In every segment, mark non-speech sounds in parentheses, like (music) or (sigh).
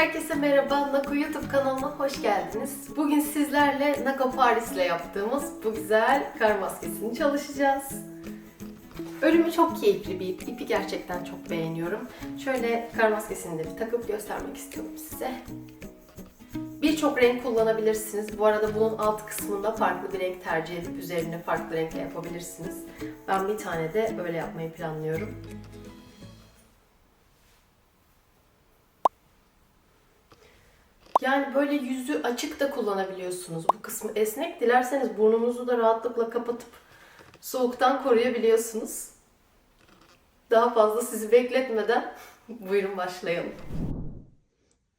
Herkese merhaba, Nako YouTube kanalıma hoş geldiniz. Bugün sizlerle Nako Paris ile yaptığımız bu güzel kar maskesini çalışacağız. Örümü çok keyifli bir ip. İpi gerçekten çok beğeniyorum. Şöyle kar maskesini de bir takıp göstermek istiyorum size. Birçok renk kullanabilirsiniz. Bu arada bunun alt kısmında farklı bir renk tercih edip üzerine farklı renkle yapabilirsiniz. Ben bir tane de öyle yapmayı planlıyorum. Yani böyle yüzü açık da kullanabiliyorsunuz. Bu kısmı esnek. Dilerseniz burnunuzu da rahatlıkla kapatıp soğuktan koruyabiliyorsunuz. Daha fazla sizi bekletmeden (laughs) buyurun başlayalım.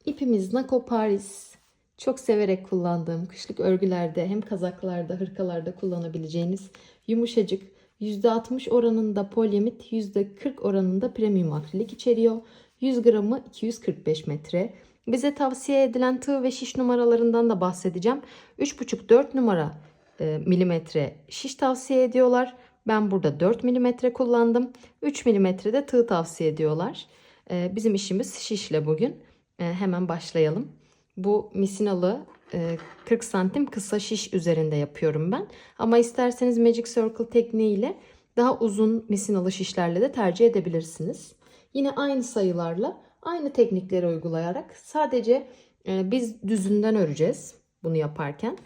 İpimiz Nako Paris. Çok severek kullandığım kışlık örgülerde hem kazaklarda, hırkalarda kullanabileceğiniz yumuşacık %60 oranında polyamit, %40 oranında premium akrilik içeriyor. 100 gramı 245 metre. Bize tavsiye edilen tığ ve şiş numaralarından da bahsedeceğim. 3,5-4 numara e, milimetre şiş tavsiye ediyorlar. Ben burada 4 milimetre kullandım. 3 milimetre de tığ tavsiye ediyorlar. E, bizim işimiz şişle bugün. E, hemen başlayalım. Bu misinalı e, 40 santim kısa şiş üzerinde yapıyorum ben. Ama isterseniz Magic Circle tekniğiyle daha uzun misinalı şişlerle de tercih edebilirsiniz. Yine aynı sayılarla aynı teknikleri uygulayarak sadece e, biz düzünden öreceğiz bunu yaparken.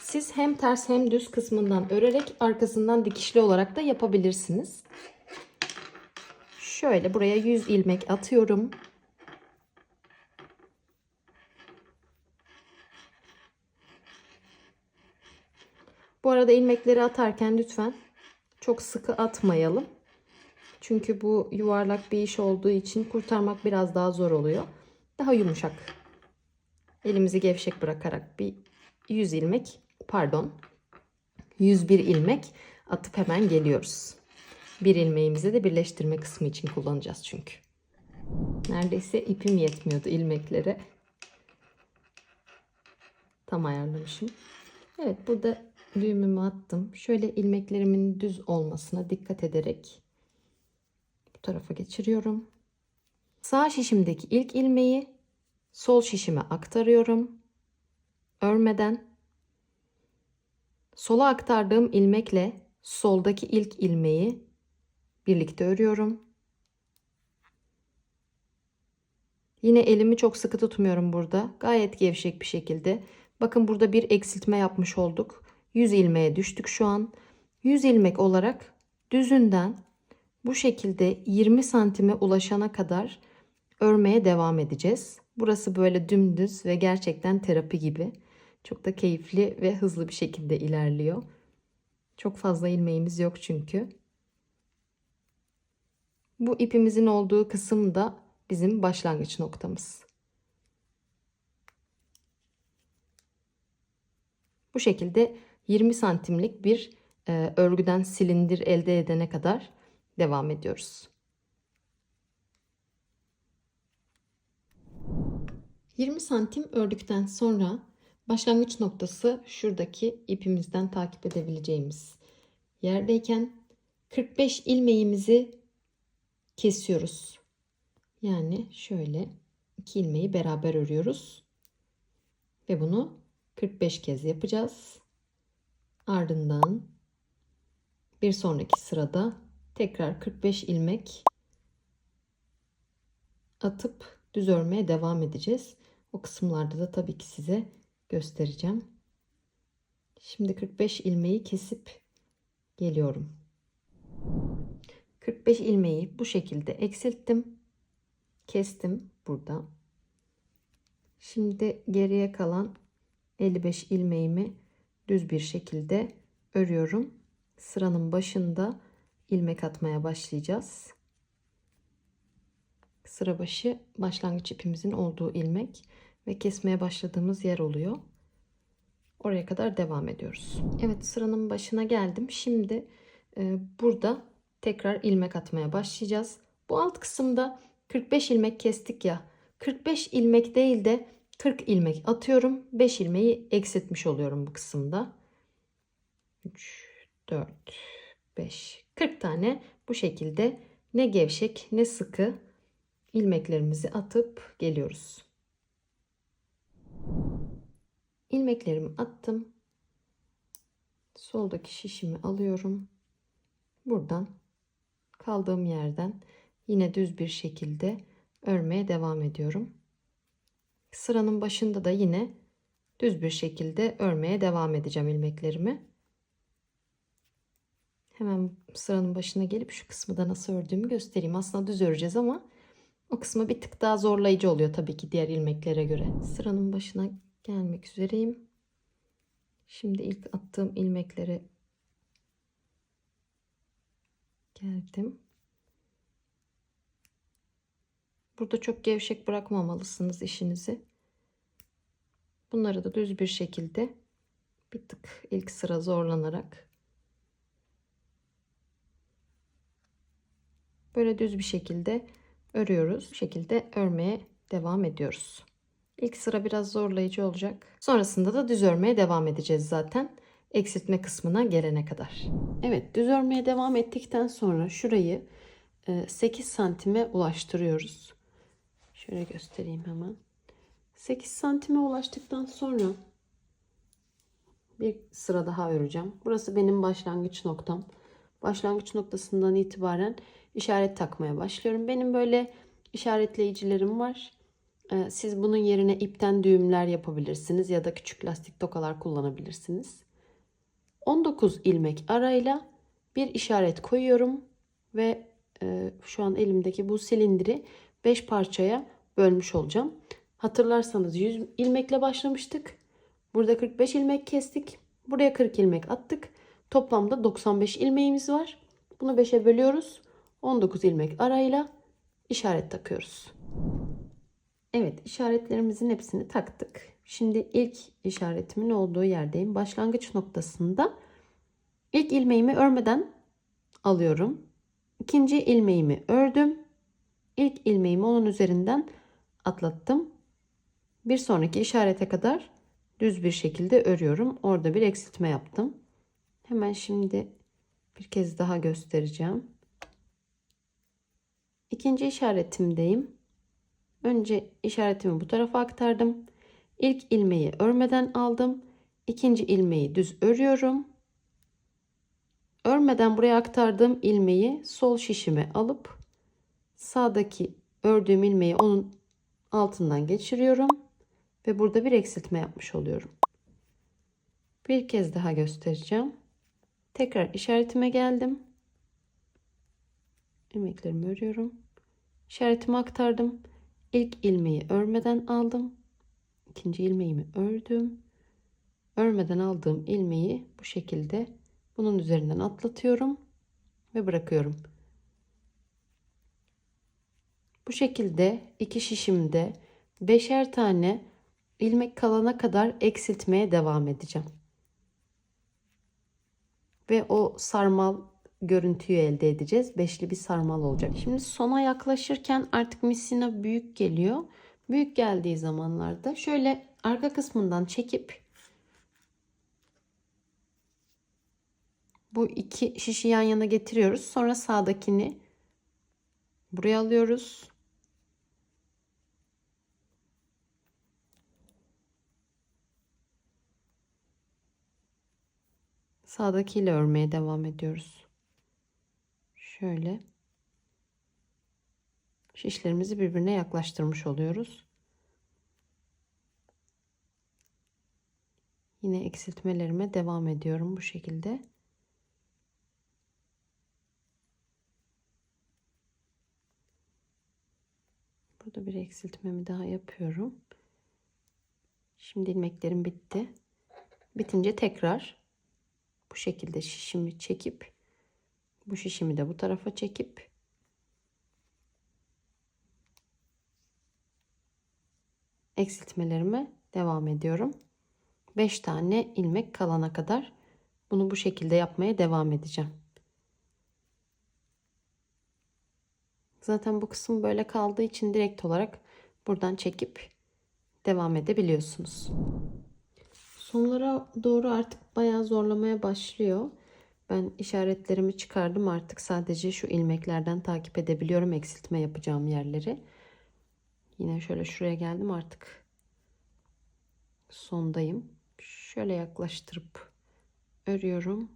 Siz hem ters hem düz kısmından örerek arkasından dikişli olarak da yapabilirsiniz. Şöyle buraya 100 ilmek atıyorum. Bu arada ilmekleri atarken lütfen çok sıkı atmayalım. Çünkü bu yuvarlak bir iş olduğu için kurtarmak biraz daha zor oluyor. Daha yumuşak. Elimizi gevşek bırakarak bir 100 ilmek, pardon, 101 ilmek atıp hemen geliyoruz. Bir ilmeğimizi de birleştirme kısmı için kullanacağız çünkü. Neredeyse ipim yetmiyordu ilmeklere. Tam ayarlamışım. Evet burada düğümümü attım. Şöyle ilmeklerimin düz olmasına dikkat ederek tarafa geçiriyorum. Sağ şişimdeki ilk ilmeği sol şişime aktarıyorum. Örmeden sola aktardığım ilmekle soldaki ilk ilmeği birlikte örüyorum. Yine elimi çok sıkı tutmuyorum burada. Gayet gevşek bir şekilde. Bakın burada bir eksiltme yapmış olduk. 100 ilmeğe düştük şu an. 100 ilmek olarak düzünden bu şekilde 20 santime ulaşana kadar örmeye devam edeceğiz. Burası böyle dümdüz ve gerçekten terapi gibi. Çok da keyifli ve hızlı bir şekilde ilerliyor. Çok fazla ilmeğimiz yok çünkü. Bu ipimizin olduğu kısım da bizim başlangıç noktamız. Bu şekilde 20 santimlik bir e, örgüden silindir elde edene kadar devam ediyoruz. 20 santim ördükten sonra başlangıç noktası şuradaki ipimizden takip edebileceğimiz yerdeyken 45 ilmeğimizi kesiyoruz. Yani şöyle iki ilmeği beraber örüyoruz. Ve bunu 45 kez yapacağız. Ardından bir sonraki sırada tekrar 45 ilmek atıp düz örmeye devam edeceğiz. O kısımlarda da tabii ki size göstereceğim. Şimdi 45 ilmeği kesip geliyorum. 45 ilmeği bu şekilde eksilttim. Kestim burada. Şimdi geriye kalan 55 ilmeğimi düz bir şekilde örüyorum. Sıranın başında ilmek atmaya başlayacağız. Sıra başı başlangıç ipimizin olduğu ilmek ve kesmeye başladığımız yer oluyor. Oraya kadar devam ediyoruz. Evet sıranın başına geldim. Şimdi e, burada tekrar ilmek atmaya başlayacağız. Bu alt kısımda 45 ilmek kestik ya. 45 ilmek değil de 40 ilmek atıyorum. 5 ilmeği eksiltmiş oluyorum bu kısımda. 3, 4, 5, 40 tane bu şekilde ne gevşek ne sıkı ilmeklerimizi atıp geliyoruz. ilmeklerimi attım. Soldaki şişimi alıyorum. Buradan kaldığım yerden yine düz bir şekilde örmeye devam ediyorum. Sıranın başında da yine düz bir şekilde örmeye devam edeceğim ilmeklerimi. Hemen sıranın başına gelip şu kısmı da nasıl ördüğümü göstereyim. Aslında düz öreceğiz ama o kısmı bir tık daha zorlayıcı oluyor tabii ki diğer ilmeklere göre. Sıranın başına gelmek üzereyim. Şimdi ilk attığım ilmeklere geldim. Burada çok gevşek bırakmamalısınız işinizi. Bunları da düz bir şekilde bir tık ilk sıra zorlanarak böyle düz bir şekilde örüyoruz. Bu şekilde örmeye devam ediyoruz. İlk sıra biraz zorlayıcı olacak. Sonrasında da düz örmeye devam edeceğiz zaten. Eksiltme kısmına gelene kadar. Evet düz örmeye devam ettikten sonra şurayı 8 santime ulaştırıyoruz. Şöyle göstereyim hemen. 8 santime ulaştıktan sonra bir sıra daha öreceğim. Burası benim başlangıç noktam. Başlangıç noktasından itibaren işaret takmaya başlıyorum. Benim böyle işaretleyicilerim var. Ee, siz bunun yerine ipten düğümler yapabilirsiniz ya da küçük lastik tokalar kullanabilirsiniz. 19 ilmek arayla bir işaret koyuyorum ve e, şu an elimdeki bu silindiri 5 parçaya bölmüş olacağım. Hatırlarsanız 100 ilmekle başlamıştık. Burada 45 ilmek kestik. Buraya 40 ilmek attık. Toplamda 95 ilmeğimiz var. Bunu 5'e bölüyoruz. 19 ilmek arayla işaret takıyoruz. Evet işaretlerimizin hepsini taktık. Şimdi ilk işaretimin olduğu yerdeyim. Başlangıç noktasında ilk ilmeğimi örmeden alıyorum. İkinci ilmeğimi ördüm. İlk ilmeğimi onun üzerinden atlattım. Bir sonraki işarete kadar düz bir şekilde örüyorum. Orada bir eksiltme yaptım. Hemen şimdi bir kez daha göstereceğim. İkinci işaretimdeyim. Önce işaretimi bu tarafa aktardım. İlk ilmeği örmeden aldım. İkinci ilmeği düz örüyorum. Örmeden buraya aktardığım ilmeği sol şişime alıp sağdaki ördüğüm ilmeği onun altından geçiriyorum ve burada bir eksiltme yapmış oluyorum. Bir kez daha göstereceğim. Tekrar işaretime geldim. İlmeklerimi örüyorum. İşaretimi aktardım. İlk ilmeği örmeden aldım. İkinci ilmeğimi ördüm. Örmeden aldığım ilmeği bu şekilde bunun üzerinden atlatıyorum ve bırakıyorum. Bu şekilde iki şişimde beşer tane ilmek kalana kadar eksiltmeye devam edeceğim. Ve o sarmal görüntüyü elde edeceğiz. Beşli bir sarmal olacak. Şimdi sona yaklaşırken artık misina büyük geliyor. Büyük geldiği zamanlarda şöyle arka kısmından çekip bu iki şişi yan yana getiriyoruz. Sonra sağdakini buraya alıyoruz. Sağdakiyle örmeye devam ediyoruz. Şöyle şişlerimizi birbirine yaklaştırmış oluyoruz. Yine eksiltmelerime devam ediyorum bu şekilde. Burada bir eksiltmemi daha yapıyorum. Şimdi ilmeklerim bitti. Bitince tekrar bu şekilde şişimi çekip bu şişimi de bu tarafa çekip eksiltmelerime devam ediyorum. 5 tane ilmek kalana kadar bunu bu şekilde yapmaya devam edeceğim. Zaten bu kısım böyle kaldığı için direkt olarak buradan çekip devam edebiliyorsunuz. Sonlara doğru artık bayağı zorlamaya başlıyor. Ben işaretlerimi çıkardım artık sadece şu ilmeklerden takip edebiliyorum eksiltme yapacağım yerleri. Yine şöyle şuraya geldim artık. sondayım. Şöyle yaklaştırıp örüyorum.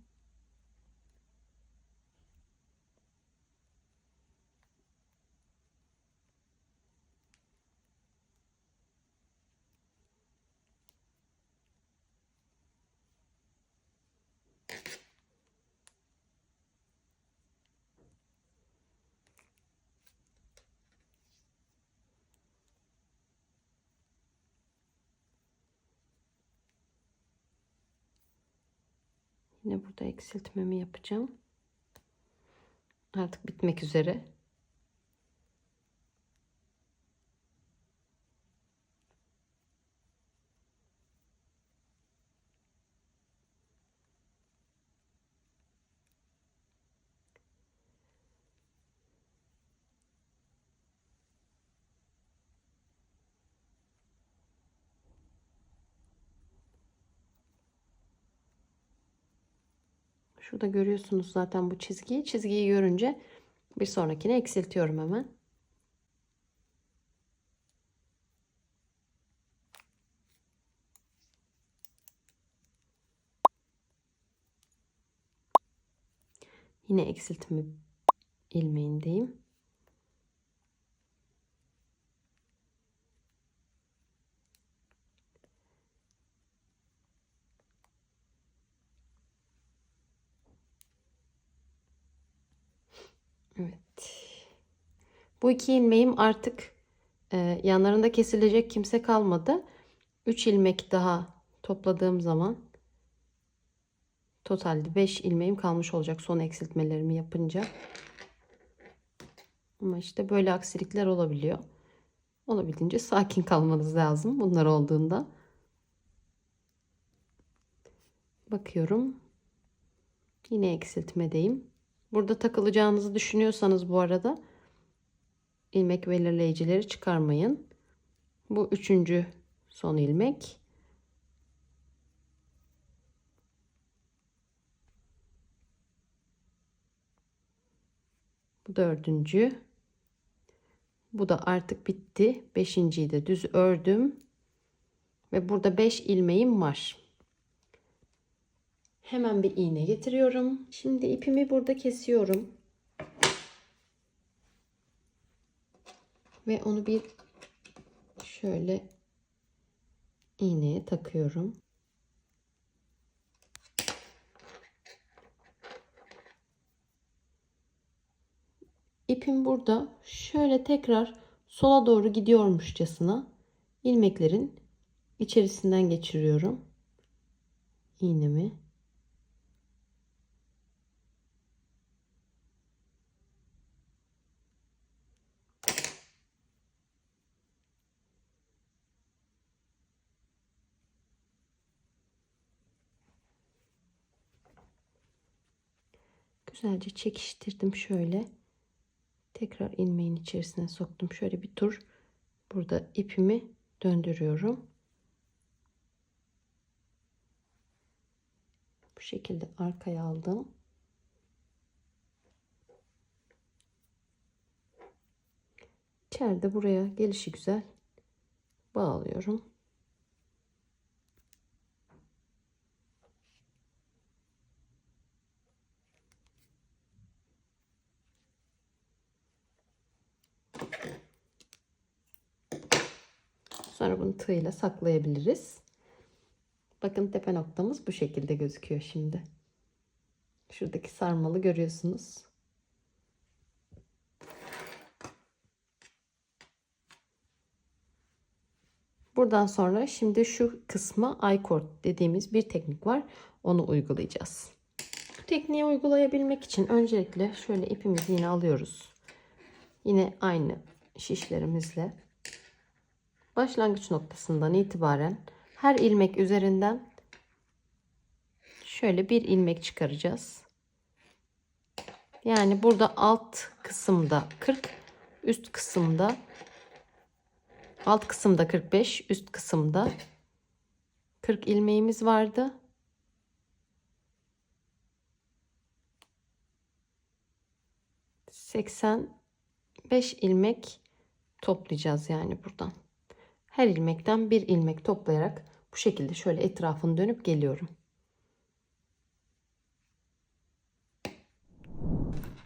Yine burada eksiltmemi yapacağım. Artık bitmek üzere. Şurada görüyorsunuz zaten bu çizgiyi. Çizgiyi görünce bir sonrakine eksiltiyorum hemen. Yine eksiltme ilmeğindeyim. Evet. Bu iki ilmeğim artık e, yanlarında kesilecek kimse kalmadı. 3 ilmek daha topladığım zaman totalde 5 ilmeğim kalmış olacak son eksiltmelerimi yapınca. Ama işte böyle aksilikler olabiliyor. Olabildiğince sakin kalmanız lazım bunlar olduğunda. Bakıyorum. Yine eksiltmedeyim. Burada takılacağınızı düşünüyorsanız bu arada ilmek belirleyicileri çıkarmayın. Bu üçüncü son ilmek. Bu dördüncü. Bu da artık bitti. Beşinciyi de düz ördüm. Ve burada beş ilmeğim var. Hemen bir iğne getiriyorum. Şimdi ipimi burada kesiyorum. Ve onu bir şöyle iğneye takıyorum. İpim burada şöyle tekrar sola doğru gidiyormuşçasına ilmeklerin içerisinden geçiriyorum iğnemi. Güzelce çekiştirdim şöyle. Tekrar ilmeğin içerisine soktum. Şöyle bir tur burada ipimi döndürüyorum. Bu şekilde arkaya aldım. İçeride buraya gelişi güzel bağlıyorum. Sonra bunu tığ saklayabiliriz. Bakın tepe noktamız bu şekilde gözüküyor şimdi. Şuradaki sarmalı görüyorsunuz. Buradan sonra şimdi şu kısma I-cord dediğimiz bir teknik var. Onu uygulayacağız. Bu tekniği uygulayabilmek için öncelikle şöyle ipimizi yine alıyoruz. Yine aynı şişlerimizle başlangıç noktasından itibaren her ilmek üzerinden şöyle bir ilmek çıkaracağız. Yani burada alt kısımda 40, üst kısımda alt kısımda 45, üst kısımda 40 ilmeğimiz vardı. Seksen beş ilmek toplayacağız yani buradan. Her ilmekten bir ilmek toplayarak Bu şekilde şöyle etrafını dönüp geliyorum.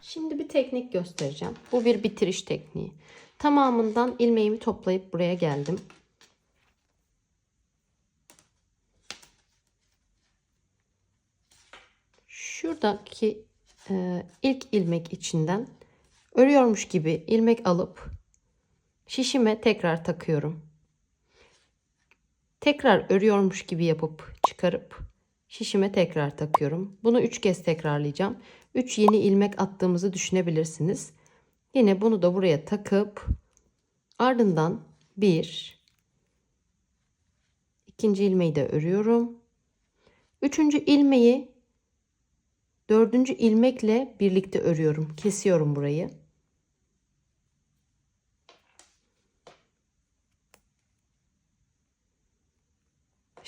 Şimdi bir teknik göstereceğim. Bu bir bitiriş tekniği. Tamamından ilmeğimi toplayıp buraya geldim. Şuradaki e, ilk ilmek içinden örüyormuş gibi ilmek alıp şişime tekrar takıyorum. Tekrar örüyormuş gibi yapıp çıkarıp şişime tekrar takıyorum. Bunu 3 kez tekrarlayacağım. 3 yeni ilmek attığımızı düşünebilirsiniz. Yine bunu da buraya takıp ardından 1 ikinci ilmeği de örüyorum. Üçüncü ilmeği dördüncü ilmekle birlikte örüyorum. Kesiyorum burayı.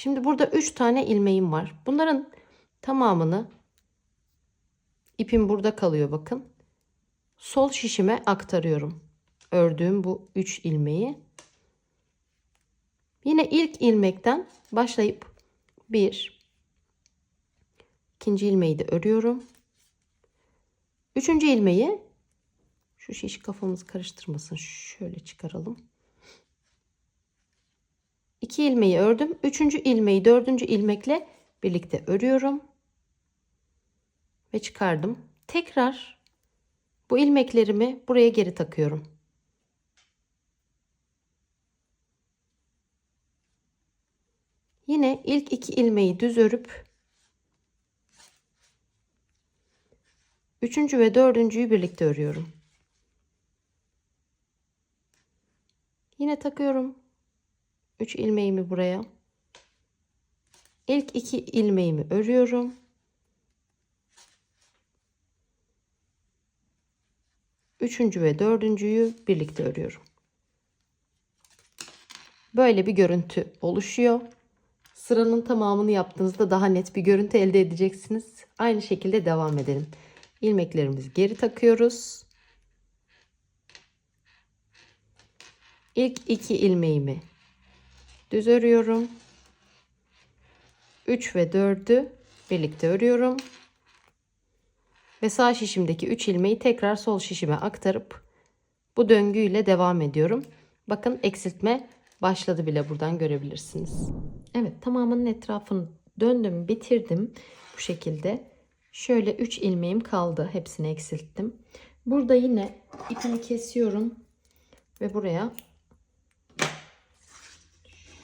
Şimdi burada 3 tane ilmeğim var. Bunların tamamını ipim burada kalıyor bakın. Sol şişime aktarıyorum. Ördüğüm bu 3 ilmeği. Yine ilk ilmekten başlayıp 1 ikinci ilmeği de örüyorum. Üçüncü ilmeği şu şiş kafamız karıştırmasın. Şöyle çıkaralım. 2 ilmeği ördüm. Üçüncü ilmeği dördüncü ilmekle birlikte örüyorum. Ve çıkardım. Tekrar bu ilmeklerimi buraya geri takıyorum. Yine ilk iki ilmeği düz örüp üçüncü ve dördüncüyü birlikte örüyorum. Yine takıyorum. 3 ilmeğimi buraya. İlk iki ilmeğimi örüyorum. Üçüncü ve dördüncüyü birlikte örüyorum. Böyle bir görüntü oluşuyor. Sıranın tamamını yaptığınızda daha net bir görüntü elde edeceksiniz. Aynı şekilde devam edelim. İlmeklerimizi geri takıyoruz. İlk iki ilmeğimi düz örüyorum. 3 ve 4'ü birlikte örüyorum. Ve sağ şişimdeki 3 ilmeği tekrar sol şişime aktarıp bu döngüyle devam ediyorum. Bakın eksiltme başladı bile buradan görebilirsiniz. Evet tamamının etrafını döndüm bitirdim bu şekilde. Şöyle 3 ilmeğim kaldı. Hepsini eksilttim. Burada yine ipimi kesiyorum ve buraya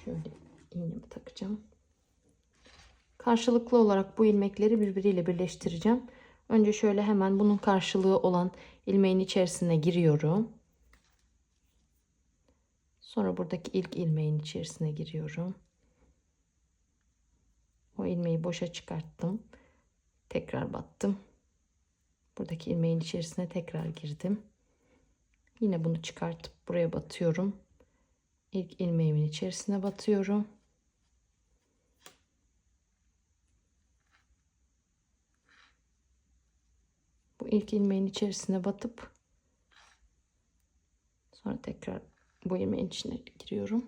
Şöyle iğnemi takacağım. Karşılıklı olarak bu ilmekleri birbiriyle birleştireceğim. Önce şöyle hemen bunun karşılığı olan ilmeğin içerisine giriyorum. Sonra buradaki ilk ilmeğin içerisine giriyorum. O ilmeği boşa çıkarttım. Tekrar battım. Buradaki ilmeğin içerisine tekrar girdim. Yine bunu çıkartıp buraya batıyorum. İlk ilmeğimin içerisine batıyorum. Bu ilk ilmeğin içerisine batıp sonra tekrar bu ilmeğin içine giriyorum.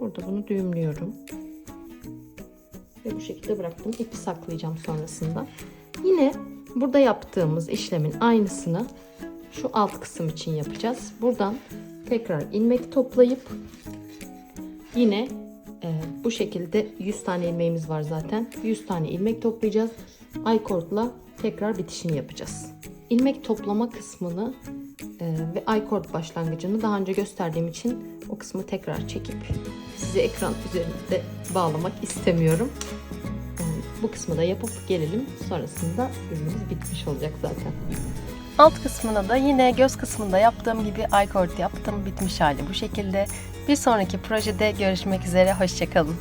Burada bunu düğümlüyorum ve bu şekilde bıraktım. İpi saklayacağım sonrasında. Yine burada yaptığımız işlemin aynısını şu alt kısım için yapacağız. Buradan tekrar ilmek toplayıp yine e, bu şekilde 100 tane ilmeğimiz var zaten. 100 tane ilmek toplayacağız. Aykortla tekrar bitişini yapacağız. İlmek toplama kısmını e, ve aykort başlangıcını daha önce gösterdiğim için o kısmı tekrar çekip size ekran üzerinde bağlamak istemiyorum. Bu kısmı da yapıp gelelim. Sonrasında ürünümüz bitmiş olacak zaten. Alt kısmına da yine göz kısmında yaptığım gibi iCord yaptım. Bitmiş hali bu şekilde. Bir sonraki projede görüşmek üzere. Hoşçakalın.